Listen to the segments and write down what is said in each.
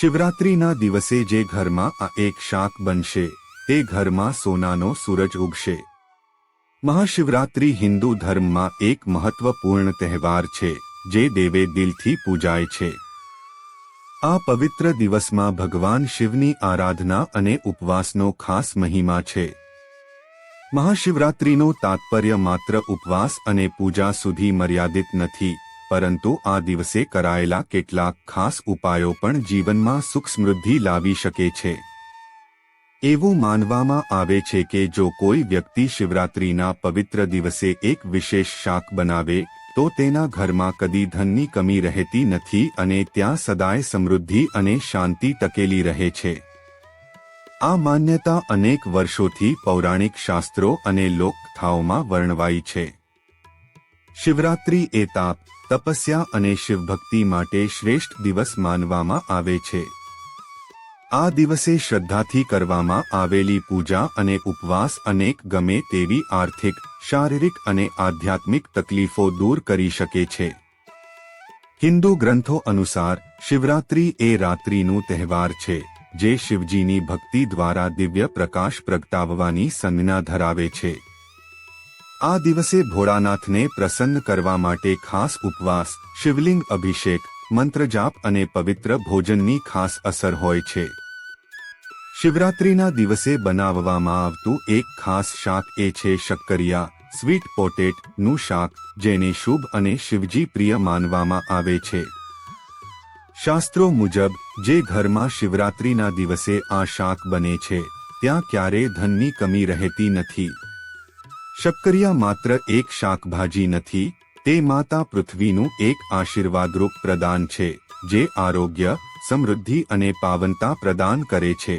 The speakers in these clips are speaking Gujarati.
શિવરાત્રીના દિવસે જે ઘરમાં આ એક શાક બનશે, તે ઘરમાં સોનાનો સૂરજ ઉગશે. મહાશિવરાત્રિ હિન્દુ ધર્મમાં એક મહત્વપૂર્ણ તહેવાર છે, જે દેવે દિલથી પૂજાય છે. આ પવિત્ર દિવસમાં ભગવાન શિવની આરાધના અને ઉપવાસનો ખાસ મહિમા છે. મહાશિવરાત્રિનો તાત્પર્ય માત્ર ઉપવાસ અને પૂજા સુધી મર્યાદિત નથી પરંતુ આ દિવસે કરાયેલા કેટલાક ખાસ ઉપાયો પણ જીવનમાં સુખ સમૃદ્ધિ લાવી શકે છે. એવું માનવામાં આવે છે કે જો કોઈ વ્યક્તિ શિવરાત્રીના પવિત્ર દિવસે એક વિશેષ શાક બનાવે, તો તેના ઘરમાં કદી ધનની કમી રહેતી નથી અને ત્યાં સદાય સમૃદ્ધિ અને શાંતિ ટકેલી રહે છે. આ માન્યતા અનેક વર્ષોથી પૌરાણિક શાસ્ત્રો અને લોકકથાઓમાં વર્ણવાઈ છે. શિવરાત્રી એ તાપ, તપસ્યા અને શિવભક્તિ માટે શ્રેષ્ઠ દિવસ માનવામાં આવે છે. આ દિવસે શ્રદ્ધાથી કરવામાં આવેલી પૂજા અને ઉપવાસ અનેક ગમે તેવી આર્થિક, શારીરિક અને આધ્યાત્મિક તકલીફો દૂર કરી શકે છે. હિન્દુ ગ્રંથો અનુસાર, શિવરાત્રી એ રાત્રિનું તહેવાર છે, જે શિવજીની ભક્તિ દ્વારા દિવ્ય પ્રકાશ પ્રગટાવવાની સંજ્ઞા ધરાવે છે. આ દિવસે ભોળાનાથને પ્રસન્ન કરવા માટે ખાસ ઉપવાસ, શિવલિંગ અભિષેક, મંત્રજાપ અને પવિત્ર ભોજનની ખાસ અસર હોય છે. શિવરાત્રીના દિવસે બનાવવામાં આવતું એક ખાસ શાક એ છે શક્કરિયા, સ્વીટ પોટેટનું શાક, જેને શુભ અને શિવજી પ્રિય માનવામાં આવે છે. શાસ્ત્રો મુજબ, જે ઘરમાં શિવરાત્રીના દિવસે આ શાક બને છે, ત્યાં ક્યારેય ધનની કમી રહેતી નથી. શક્કરિયા માત્ર એક શાકભાજી નથી, તે માતા પૃથ્વીનું એક આશીર્વાદરૂપ પ્રદાન છે, જે આરોગ્ય, સમૃદ્ધિ અને પાવનતા પ્રદાન કરે છે.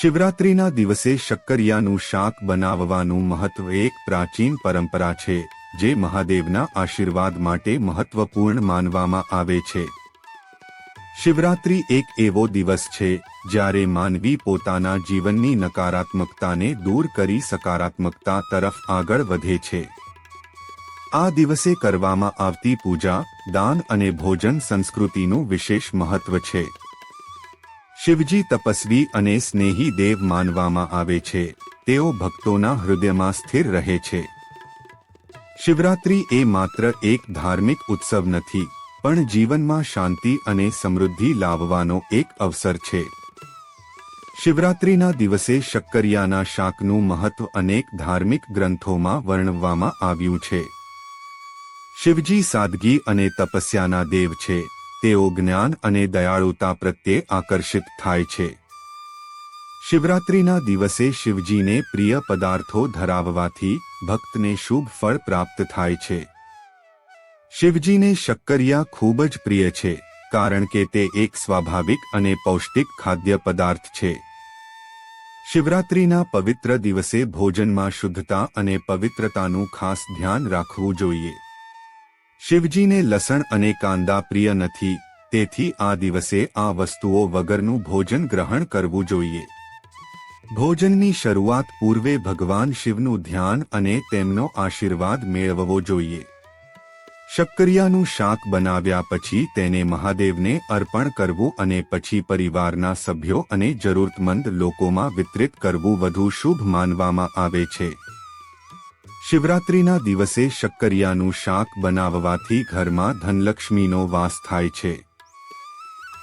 શિવરાત્રીના દિવસે શક્કરિયાનું શાક બનાવવાનું મહત્વ એક પ્રાચીન પરંપરા છે, જે મહાદેવના આશીર્વાદ માટે મહત્વપૂર્ણ માનવામાં આવે છે. શિવરાત્રી એક એવો દિવસ છે, જ્યારે માનવી પોતાના જીવનની નકારાત્મકતાને દૂર કરી સકારાત્મકતા તરફ આગળ વધે છે. આ દિવસે કરવામાં આવતી પૂજા, દાન અને ભોજન સંસ્કૃતિનું વિશેષ મહત્વ છે. શિવજી તપસ્વી અને સ્નેહી દેવ માનવામાં આવે છે, તેઓ ભક્તોના હૃદયમાં સ્થિર રહે છે. શિવરાત્રિ એ માત્ર એક ધાર્મિક ઉત્સવ નથી પણ જીવનમાં શાંતિ અને સમૃદ્ધિ લાવવાનો એક અવસર છે. શિવરાત્રિના દિવસે શક્કરિયાના શાકનું મહત્વ અનેક ધાર્મિક ગ્રંથોમાં વર્ણવવામાં આવ્યું છે. શિવજી સાદગી અને તપસ્યાના દેવ છે. તેઓ જ્ઞાન અને દયાળુતા પ્રત્યે આકર્ષિત થાય છે. શિવરાત્રિના દિવસે શિવજીને પ્રિય પદાર્થો ધરાવવાથી ભક્તને શુભ ફળ પ્રાપ્ત થાય છે. શિવજીને શક્કરિયા ખૂબ જ પ્રિય છે, કારણ કે તે એક સ્વાભાવિક અને પૌષ્ટિક ખાદ્ય પદાર્થ છે. શિવરાત્રીના પવિત્ર દિવસે ભોજનમાં શુદ્ધતા અને પવિત્રતાનું ખાસ ધ્યાન રાખવું જોઈએ. શિવજીને લસણ અને કાંદા પ્રિય નથી, તેથી આ દિવસે આ વસ્તુઓ વગરનું ભોજન ગ્રહણ કરવું જોઈએ. ભોજનની શરૂઆત પૂર્વે ભગવાન શિવનું ધ્યાન અને તેમનો આશીર્વાદ મેળવવો જોઈએ. શક્કરિયાનું શાક બનાવ્યા પછી તેને મહાદેવને અર્પણ કરવું અને પછી પરિવારના સભ્યો અને જરૂરતમંદ લોકોમાં વિતરિત કરવું વધુ શુભ માનવામાં આવે છે. શિવરાત્રીના દિવસે શક્કરિયાનું શાક બનાવવાથી ઘરમાં ધનલક્ષ્મીનો વાસ થાય છે.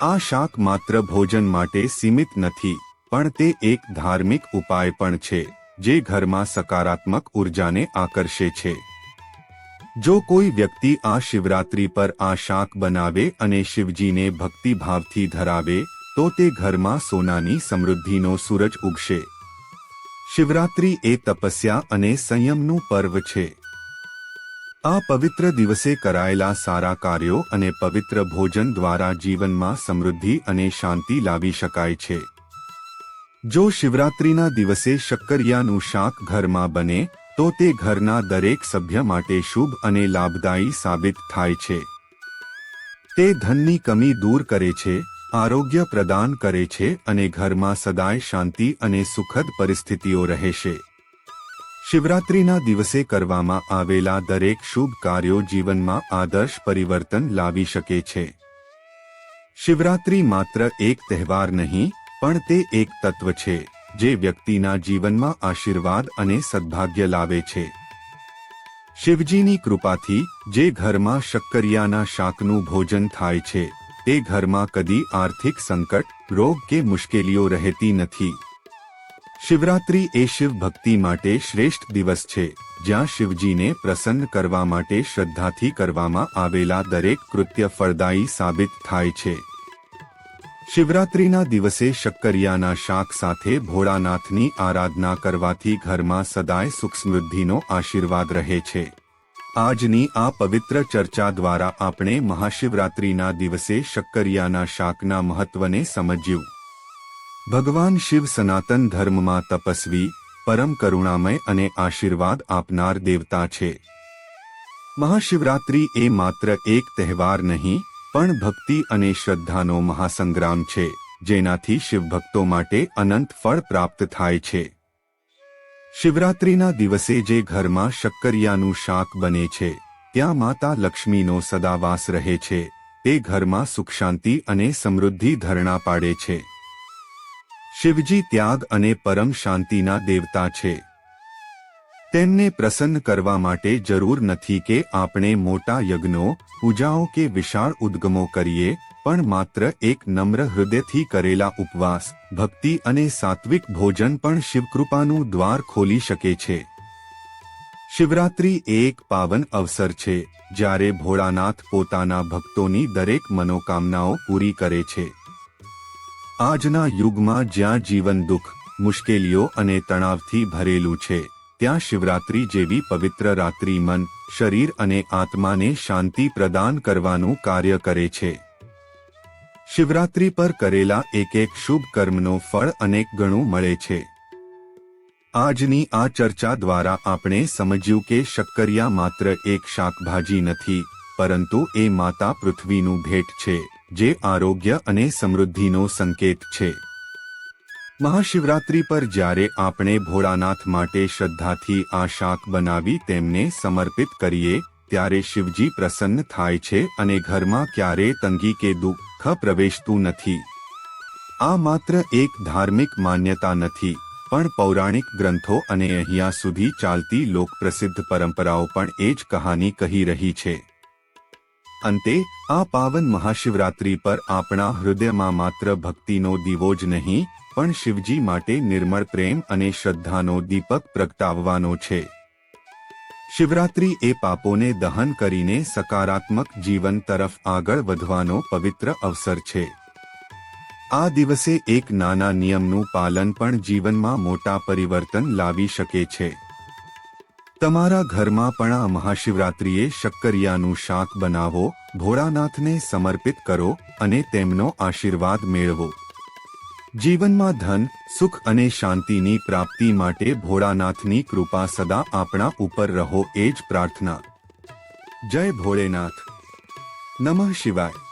આ શાક માત્ર ભોજન માટે સીમિત નથી, પણ તે એક ધાર્મિક ઉપાય પણ છે, જે ઘરમાં સકારાત્મક ઉર્જાને આકર્ષે છે. જો કોઈ વ્યક્તિ આ શિવરાત્રી પર આ શાક બનાવે અને શિવજીને ભક્તિભાવથી ધરાવે, તો તે ઘરમાં સોનાની સમૃદ્ધિનો સૂરજ ઉગશે. શિવરાત્રી એ તપસ્યા અને સંયમનું પર્વ છે. આ પવિત્ર દિવસે કરાયેલા સારા કાર્યો અને પવિત્ર ભોજન દ્વારા જીવનમાં સમૃદ્ધિ અને શાંતિ લાવી શકાય છે. જો શિવરાત્રીના દિવસે શક્કરિયાનું શાક ઘરમાં બને તો તે ઘરના દરેક સભ્ય માટે શુભ અને લાભદાયી સાબિત થાય છે. તે ધનની કમી દૂર કરે છે, આરોગ્ય પ્રદાન કરે છે અને ઘરમાં સદાય શાંતિ અને સુખદ પરિસ્થિતિઓ રહેશે શિવરાત્રીના દિવસે કરવામાં આવેલા દરેક શુભ કાર્યો જીવનમાં આદર્શ પરિવર્તન લાવી શકે છે. શિવરાત્રી માત્ર એક તહેવાર નહીં, પણ તે એક તત્વ છે. જે વ્યક્તિના જીવનમાં આશીર્વાદ અને સદભાગ્ય લાવે છે. શિવજીની કૃપાથી જે ઘરમાં શક્કરિયાના શાકનું ભોજન થાય છે, તે ઘરમાં કદી આર્થિક સંકટ, રોગ કે મુશ્કેલીઓ રહેતી નથી. શિવરાત્રિ એ શિવ ભક્તિ માટે શ્રેષ્ઠ દિવસ છે, જ્યાં શિવજીને પ્રસન્ન કરવા માટે શ્રદ્ધાથી કરવામાં આવેલા દરેક કૃત્ય ફળદાયી સાબિત થાય છે. શિવરાત્રીના દિવસે શક્કરિયાના શાક સાથે ભોળાનાથની આરાધના કરવાથી ઘરમાં સદાય સુખ સમૃદ્ધિનો આશીર્વાદ રહે છે. આજની આ પવિત્ર ચર્ચા દ્વારા આપણે મહાશિવરાત્રીના દિવસે શક્કરિયાના શાકના મહત્વને સમજ્યું. ભગવાન શિવ સનાતન ધર્મમાં તપસ્વી, પરમ કરુણામય અને આશીર્વાદ આપનાર દેવતા છે. મહાશિવરાત્રી એ માત્ર એક તહેવાર નહીં પણ ભક્તિ અને શ્રદ્ધાનો મહાસંગ્રામ છે, જેનાથી શિવભક્તો માટે અનંત ફળ પ્રાપ્ત થાય છે. શિવરાત્રીના દિવસે જે ઘરમાં શક્કરિયાનું શાક બને છે, ત્યાં માતા લક્ષ્મીનો સદાવાસ રહે છે, તે ઘરમાં સુખ શાંતિ અને સમૃદ્ધિ ધરણા પાડે છે. શિવજી ત્યાગ અને પરમ શાંતિના દેવતા છે. તેમને પ્રસન્ન કરવા માટે જરૂર નથી કે આપણે મોટા યજ્ઞો, પૂજાઓ કે વિશાળ ઉદ્ગમો કરીએ, પણ માત્ર એક નમ્ર હૃદયથી કરેલા ઉપવાસ, ભક્તિ અને સાત્વિક ભોજન પણ શિવકૃપાનું દ્વાર ખોલી શકે છે. શિવરાત્રી એક પાવન અવસર છે, જ્યારે ભોળાનાથ પોતાના ભક્તોની દરેક મનોકામનાઓ પૂરી કરે છે. આજના યુગમાં જ્યાં જીવન દુઃખ, મુશ્કેલીઓ અને તણાવથી ભરેલું છે ત્યાં શિવરાત્રી જેવી પવિત્ર રાત્રિ મન, શરીર અને આત્માને શાંતિ પ્રદાન કરવાનું કાર્ય કરે છે. શિવરાત્રી પર કરેલા એક એક શુભ કર્મનો ફળ અનેક ગણું મળે છે. આજની આ ચર્ચા દ્વારા આપણે સમજ્યું કે શક્કરિયા માત્ર એક શાકભાજી નથી, પરંતુ એ માતા પૃથ્વીનું ભેટ છે, જે આરોગ્ય અને સમૃદ્ધિનો સંકેત છે. મહાશિવરાત્રી પર જ્યારે આપણે ભોળાનાથ માટે શ્રદ્ધાથી આ શાક બનાવી તેમને સમર્પિત કરીએ, ત્યારે શિવજી પ્રસન્ન થાય છે અને ઘરમાં ક્યારે તંગી કે દુઃખ પ્રવેશતું નથી. આ માત્ર એક ધાર્મિક માન્યતા નથી, પણ પૌરાણિક ગ્રંથો અને અહીંયા સુધી ચાલતી લોકપ્રસિદ્ધ પરંપરાઓ પણ એ જ કહાની કહી રહી છે. અંતે, આ પાવન મહાશિવરાત્રી પર આપણા હૃદયમાં માત્ર ભક્તિનો દીવો જ નહીં પણ શિવજી માટે નિર્મળ પ્રેમ અને શ્રદ્ધાનો દીપક પ્રગટાવવાનો છે. શિવરાત્રી એ પાપોને દહન કરીને સકારાત્મક જીવન તરફ આગળ વધવાનો પવિત્ર અવસર છે. આ દિવસે એક નાના નિયમનું પાલન પણ જીવનમાં મોટા પરિવર્તન લાવી શકે છે. તમારા ઘરમાં પણ આ મહાશિવરાત્રિએ શક્કરિયાનું શાક બનાવો, ભોળાનાથને સમર્પિત કરો અને તેમનો આશીર્વાદ મેળવો. જીવનમાં ધન, સુખ અને શાંતિની પ્રાપ્તિ માટે ભોળાનાથની કૃપા સદા આપણા ઉપર રહો, એ જ પ્રાર્થના. જય ભોળેનાથ. નમઃ શિવાય.